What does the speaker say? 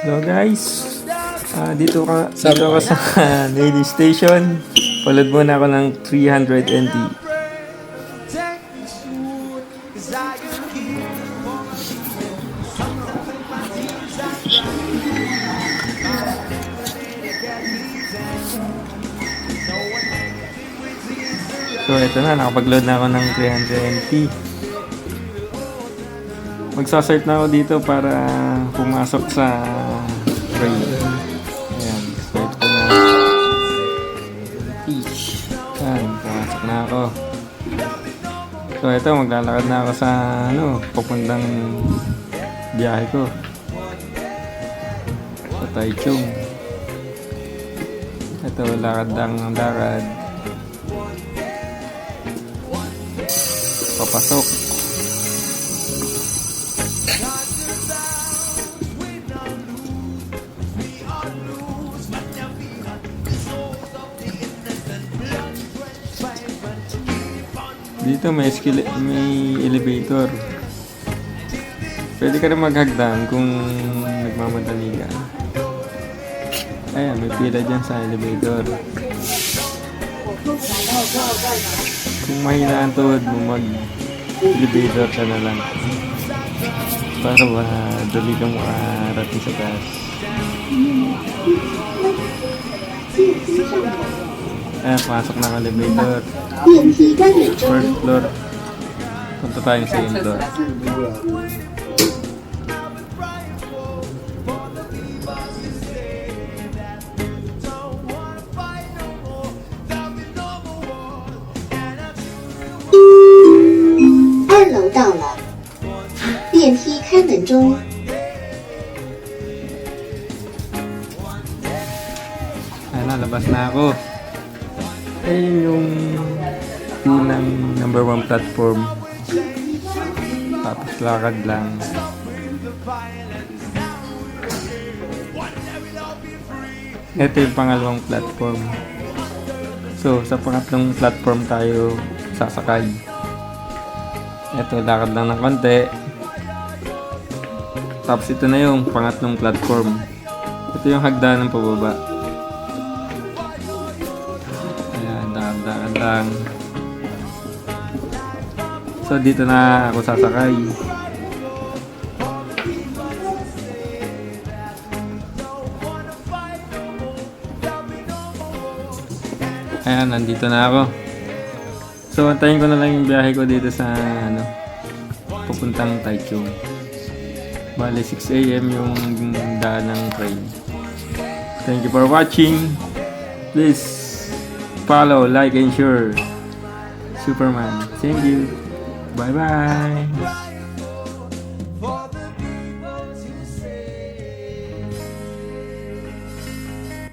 Hello guys. Ah, dito ka dito ako sa Navy Station. Palad muna ako ng 300 NT. So ito na, nakapag-load na ako ng 300 NT. Magsasort na ako dito para pumasok sa train. Ayan, start ko na. Peach. Ayan, pumasok na ako. So ito, maglalakad na ako sa ano, papuntang biyahe ko. Sa Taichung. Ito, lakad lang ng lakad. Papasok. Dito may skill may elevator. Pwede ka rin maghagdan kung nagmamadali ka. Ayan, may pila dyan sa elevator. Kung mahina ang tuhod mo, mag-elevator ka na lang. Para ba dali kang makarating sa taas. Ayan, pasok ng elevator. First floor. Punta tayo sa indoor. Ayan na, labas na ako. Ayun yung unang number one platform. Tapos lakad lang. Ito yung pangalawang platform. So, sa pangatlong platform tayo sasakay. Ito, lakad lang ng konti. Tapos ito na yung pangatlong platform. Ito yung hagdan ng pababa. Dahan-dahan lang. So, dito na ako sasakay. Ayan, nandito na ako. So, antayin ko na lang yung biyahe ko dito sa, ano, papuntang Taichung. Bale, 6 a.m. yung daan ng train. Thank you for watching. Please follow, like, and share. Superman. Thank you. Bye bye. for the